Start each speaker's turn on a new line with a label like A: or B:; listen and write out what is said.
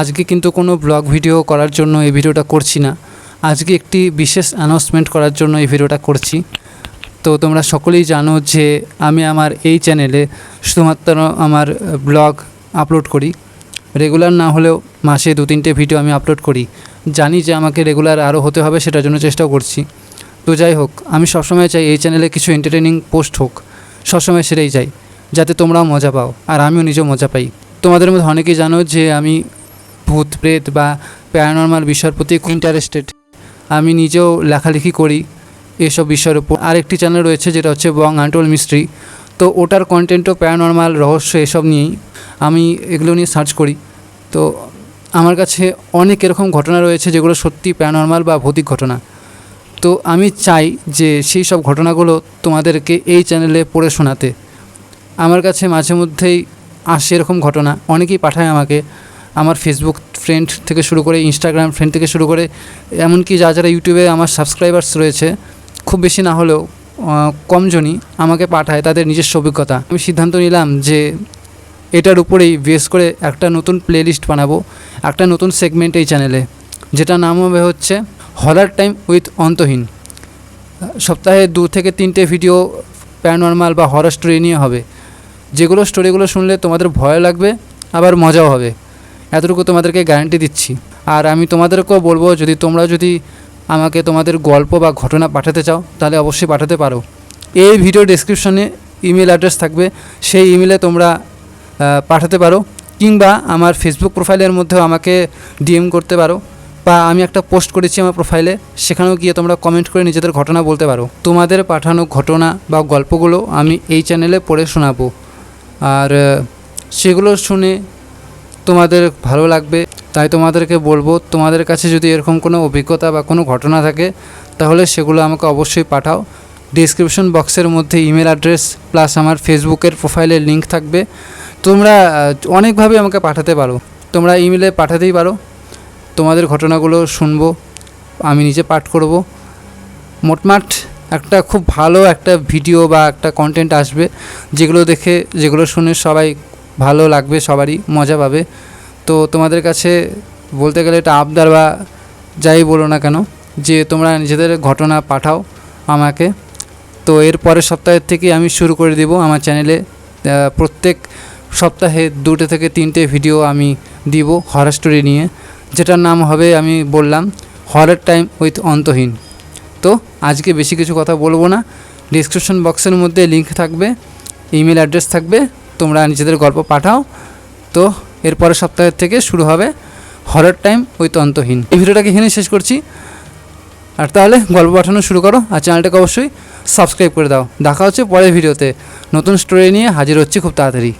A: আজকে কিন্তু কোনো ব্লগ ভিডিও করার জন্য এই ভিডিওটা করছি না। আজকে একটি বিশেষ অ্যানাউন্সমেন্ট করার জন্য এই ভিডিওটা করছি। তো তোমরা সকলেই জানো যে আমি আমার এই চ্যানেলে শুধুমাত্র আমার ব্লগ আপলোড করি। রেগুলার না হলেও মাসে দু তিনটে ভিডিও আমি আপলোড করি। জানি যে আমাকে রেগুলার আরও হতে হবে সেটার জন্য চেষ্টাও করছি। তো যাই হোক, আমি সবসময় চাই এই চ্যানেলে কিছু এন্টারটেনিং পোস্ট হোক। সবসময় সেটাই চাই, যাতে তোমরাও মজা পাও, আর আমিও নিজেও মজা পাই। তোমাদের মধ্যে অনেকেই জানো যে আমি ভূত, প্রেত বা প্যারানর্মাল বিষয়ের প্রতি খুব ইন্টারেস্টেড আমি নিজেও লেখালেখি করি এসব বিষয়ের উপর। আরেকটি চ্যানেল রয়েছে যেটা হচ্ছে বং আন্টোল মিস্ট্রি তো ওটার কন্টেন্টও প্যারানর্মাল রহস্য এসব নিয়েই আমি এগুলো নিয়ে সার্চ করি। তো আমার কাছে অনেক এরকম ঘটনা রয়েছে যেগুলো সত্যি প্যারানর্মাল বা ভৌতিক ঘটনা। তো আমি চাই যে সেই সব ঘটনাগুলো তোমাদেরকে এই চ্যানেলে পড়ে শোনাতে। আমার কাছে মাঝে মধ্যেই আসে এরকম ঘটনা। অনেকেই পাঠায় আমাকে। আমার ফেসবুক ফ্রেন্ড থেকে শুরু করে ইনস্টাগ্রাম ফ্রেন্ড থেকে শুরু করে, এমনকি যা যারা ইউটিউবে আমার সাবস্ক্রাইবার্স রয়েছে, খুব বেশি না হলেও কমজনই আমাকে পাঠায় তাদের নিজস্ব অভিজ্ঞতা। আমি সিদ্ধান্ত নিলাম যে এটার উপরেই বেস করে একটা নতুন প্লেলিস্ট বানাবো, একটা নতুন সেগমেন্ট এই চ্যানেলে যেটা নাম হবে হচ্ছে হলার টাইম উইথ অন্তহীন সপ্তাহে দু থেকে তিনটে ভিডিও প্যারানর্মাল বা হরার স্টোরি নিয়ে হবে। যেগুলো স্টোরিগুলো শুনলে তোমাদের ভয় লাগবে, আবার মজাও হবে। এতটুকু তোমাদেরকে গ্যারান্টি দিচ্ছি। আর আমি তোমাদেরকেও বলব, যদি তোমরা যদি আমাকে তোমাদের গল্প বা ঘটনা পাঠাতে চাও, তাহলে অবশ্যই পাঠাতে পারো। এই ভিডিও ডেসক্রিপশনে ইমেল অ্যাড্রেস থাকবে। সেই ইমেলে তোমরা পাঠাতে পারো, কিংবা আমার ফেসবুক প্রোফাইলের মধ্যেও আমাকে ডিএম করতে পারো, বা আমি একটা পোস্ট করেছি আমার প্রোফাইলে সেখানেও গিয়ে তোমরা কমেন্ট করে নিজেদের ঘটনা বলতে পারো। তোমাদের পাঠানো ঘটনা বা গল্পগুলো আমি এই চ্যানেলে পড়ে শোনাবো। আর সেগুলো শুনে তোমাদের ভালো লাগবে, তাই তোমাদেরকে বলব, তোমাদের কাছে যদি এরকম কোনো অভিজ্ঞতা বা কোনো ঘটনা থাকে, তাহলে সেগুলো আমাকে অবশ্যই পাঠাও। ডিসক্রিপশন বক্সের মধ্যে ইমেল অ্যাড্রেস প্লাস আমার ফেসবুকের প্রোফাইলের লিঙ্ক থাকবে। তোমরা অনেকভাবে আমাকে পাঠাতে পারো। তোমরা ইমেলে পাঠাতেই পারো। তোমাদের ঘটনাগুলো শুনব, আমি নিজে পাঠ করব। মোটমাট একটা খুব ভালো একটা ভিডিও বা একটা কন্টেন্ট আসবে, যেগুলো দেখে, যেগুলো শুনে সবাই ভালো লাগবে, সবারই মজা পাবে। তো তোমাদের কাছে বলতে গেলে এটা আবদার বা যাই বলো না কেন, যে তোমরা নিজেদের ঘটনা পাঠাও আমাকে। তো এর পরের সপ্তাহের থেকে আমি শুরু করে দেব আমার চ্যানেলে। প্রত্যেক সপ্তাহে দুটো থেকে তিনটে ভিডিও আমি দিব হরার স্টোরি নিয়ে, যেটার নাম হবে আমি বললাম হরার টাইম উইথ অন্তহীন। তো আজকে বেশি কিছু কথা বলব না ডিসক্রিপশন বক্সের মধ্যে লিঙ্ক থাকবে ইমেল অ্যাড্রেস থাকবে, তোমরা নিজেদের গল্প পাঠাও। তো এরপরের সপ্তাহের থেকে শুরু হবে হরের টাইম উইথ অন্তহীন। এই ভিডিওটাকে এখানে শেষ করছি। আর তাহলে গল্প পাঠানো শুরু করো আর চ্যানেলটাকে অবশ্যই সাবস্ক্রাইব করে দাও। দেখা হচ্ছে পরের ভিডিওতে। নতুন স্টোরি নিয়ে হাজির হচ্ছি খুব তাড়াতাড়ি।